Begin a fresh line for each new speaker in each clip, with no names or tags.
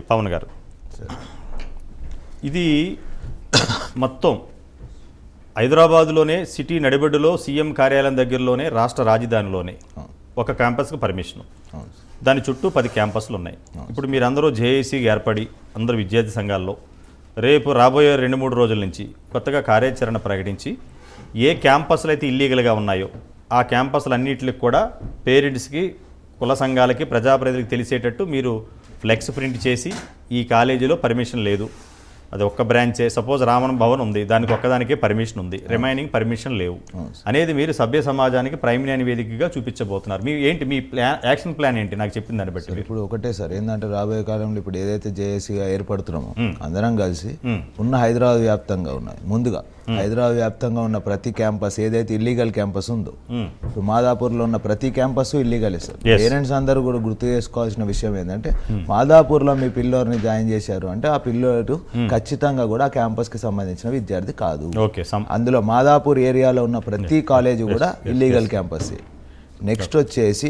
పవన్ గారు. ఇది మొత్తం హైదరాబాద్లోనే సిటీ నడిబడ్డులో సీఎం కార్యాలయం దగ్గరలోనే రాష్ట్ర రాజధానిలోనే ఒక క్యాంపస్కి పర్మిషన్. దాని చుట్టూ పది క్యాంపస్లు ఉన్నాయి. ఇప్పుడు మీరందరూ జేఏసీకి ఏర్పడి అందరూ విద్యార్థి సంఘాల్లో రేపు రాబోయే రెండు మూడు రోజుల నుంచి కొత్తగా కార్యాచరణ ప్రకటించి ఏ క్యాంపస్లు అయితే ఇల్లీగల్గా ఉన్నాయో ఆ క్యాంపస్లు అన్నిటికి కూడా పేరెంట్స్కి కుల సంఘాలకి ప్రజాప్రతినిధులకు తెలిసేటట్టు మీరు ఫ్లెక్స్ ప్రింట్ చేసి ఈ కాలేజీలో పర్మిషన్ లేదు. అది ఒక్క బ్రాంచే సపోజ్ రామన్ భవన్ ఉంది. దానికి ఒక్కదానికే పర్మిషన్ ఉంది. రిమైనింగ్ పర్మిషన్ లేవు. అనేది మీరు సభ్య సమాజానికి ప్రైమ్ న్యాయ వేదికగా చూపించబోతున్నారు. మీ ఏంటి మీ ప్లాన్ యాక్షన్ ప్లాన్ ఏంటి? నాకు చెప్పిన దాన్ని బట్టి.
ఇప్పుడు ఒకటే సార్. ఏంటంటే రాబోయే కాలంలో ఇప్పుడు ఏదైతే జేఏసీగా ఏర్పడుతున్నామో అందరం కలిసి ఉన్న హైదరాబాద్ వ్యాప్తంగా ఉన్నాయి. ముందుగా హైదరాబాద్ వ్యాప్తంగా ఉన్న ప్రతి క్యాంపస్ ఏదైతే ఇల్లీగల్ క్యాంపస్ ఉందో ఇప్పుడు మాదాపూర్లో ఉన్న ప్రతి క్యాంపస్ ఇల్లీగల్ సార్. పేరెంట్స్ అందరూ కూడా గుర్తు చేసుకోవాల్సిన విషయం ఏంటంటే మాదాపూర్లో మీ పిల్లోని జాయిన్ చేశారు అంటే ఆ పిల్లోడు ఖచ్చితంగా కూడా ఆ క్యాంపస్కి సంబంధించిన విద్యార్థి కాదు. అందులో మాదాపూర్ ఏరియాలో ఉన్న ప్రతి కాలేజ్ కూడా ఇల్లీగల్ క్యాంపస్ నెక్స్ట్ వచ్చేసి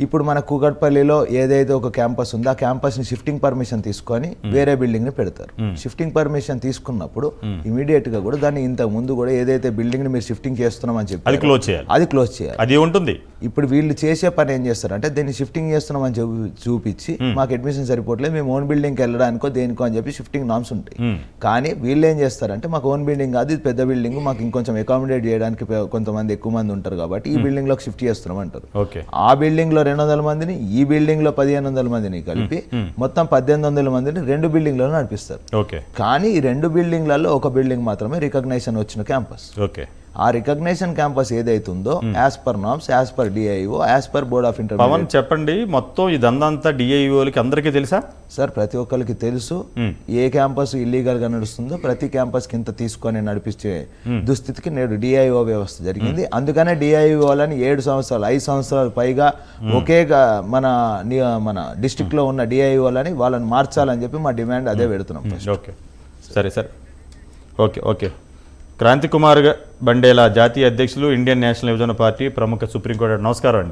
ఇప్పుడు మన కూకట్పల్లిలో ఏదైతే ఒక క్యాంపస్ ఉందో ఆ క్యాంపస్ని షిఫ్టింగ్ పర్మిషన్ తీసుకొని వేరే బిల్డింగ్ని పెడతారు. షిఫ్టింగ్ పర్మిషన్ తీసుకున్నప్పుడు ఇమీడియట్గా కూడా దాన్ని ఇంతకు ముందు కూడా ఏదైతే బిల్డింగ్ని మీరు షిఫ్టింగ్ చేస్తున్నామని
అది
చెప్పి
క్లోజ్ చేయాలి.
అది క్లోజ్ చేయాలి.
అది ఉంటుంది.
ఇప్పుడు వీళ్ళు చేసే పని ఏం చేస్తారు? అంటే దీన్ని షిఫ్టింగ్ చేస్తున్నామని చెప్పి చూపించి మాకు అడ్మిషన్ సరిపోవట్లేదు మేము ఓన్ బిల్డింగ్కి వెళ్ళడానికో దేనికో అని చెప్పి షిఫ్టింగ్ నామ్స్ ఉంటాయి. కానీ వీళ్ళు ఏం చేస్తారంటే మాకు ఓన్ బిల్డింగ్ కాదు ఇది పెద్ద బిల్డింగ్ మాకు ఇంకొంచెం అకామిడేట్ చేయడానికి కొంతమంది ఎక్కువ మంది ఉంటారు కాబట్టి ఈ బిల్డింగ్లోకి షిఫ్ట్ చేస్తున్నాం అంటారు. ఆ బిల్డింగ్లో రెండు వందల మందిని ఈ బిల్డింగ్లో పదిహేను వందల మందిని కలిపి మొత్తం పద్దెనిమిది వందల మందిని రెండు బిల్డింగ్లలో నడిపిస్తారు.
ఓకే
కానీ ఈ రెండు బిల్డింగ్లలో ఒక బిల్డింగ్ మాత్రమే రికగ్నైజేషన్ వచ్చిన క్యాంపస్
ఓకే
ఆ రికగ్నేషన్ క్యాంపస్ ఏదైతుందో as per norms as per DIO as per board of inter
Pavan చెప్పండి మొత్తం ఇదంతా డిఐఓలకి అందరికీ తెలుసా?
సార్ ప్రతి ఒక్కరికి తెలుసు. ఏ క్యాంపస్ ఇల్లీగల్గా నడుస్తుందో ప్రతి క్యాంపస్ కింద తీసుకొని నడిపించే దుస్థితికి నేడు డిఐఓ వ్యవస్థ జరిగింది. అందుకనే డిఐఓలని ఏడు సంవత్సరాలు ఐదు సంవత్సరాలు పైగా ఒకే మన మన డిస్టిక్లో ఉన్న డిఐఓలని వాళ్ళని మార్చాలని చెప్పి మా డిమాండ్ అదే పెడుతున్నాం
సరే సరే. Okay okay. క్రాంతికుమార్ బండేలా జాతీయ అధ్యక్షులు ఇండియన్ నేషనల్ యువజన పార్టీ ప్రముఖ సుప్రీంకోర్టు నమస్కారం అండి.